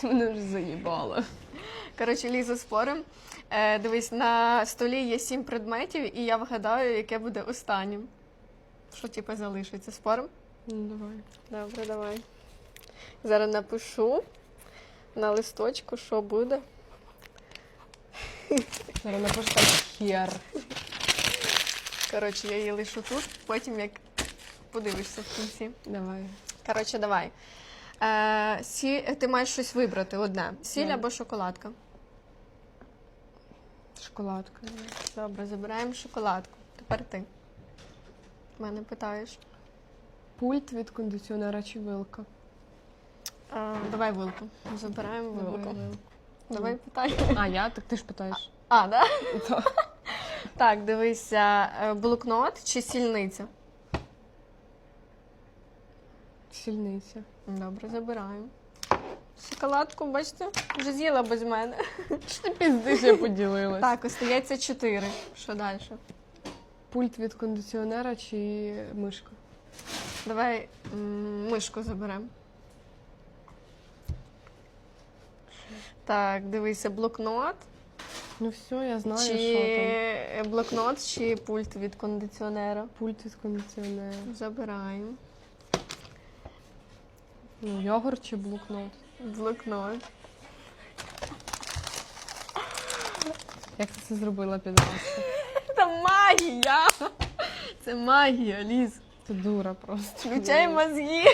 Ти мене вже заїбала. Коротше, Ліза, спорим. Е, дивись, на столі є сім предметів, і я вгадаю, яке буде останнім. Що, типу, залишиться? Спорим? Ну, давай. Добре, давай. Зараз напишу на листочку, що буде. Зараз напишу так хер. Коротше, я її лишу тут, потім як подивишся в кінці. Давай. Коротше, давай. Е, сі... Ти маєш щось вибрати одне: сіль або шоколадка. Шоколадка. Добре, забираємо шоколадку. Тепер ти. Мене питаєш. Пульт від кондиціонера чи вилка? Е, давай вилку. Забираємо Давай вилку. вилку. Давай питай. А, я? Так ти ж питаєш. А, да? Так. Так, дивися, е, блокнот чи сільниця? Сільниця. Добре, забираємо. Шоколадку, бачите, вже з'їла без мене. Що ти піздиш, я поділилась? Так, остається чотири. Що далі? Пульт від кондиціонера чи мишка? Давай м, мишку заберемо. Так, дивися, блокнот. Ну все, я знаю, що там. блокнот, чи пульт від кондиціонера. Пульт від кондиціонера. Забираємо. Ну, йогурт чи блокнот? Блокнот. Як ти це зробила підраска? Це магія! Це магія, Ліз. Ти дура просто. Включай мозги.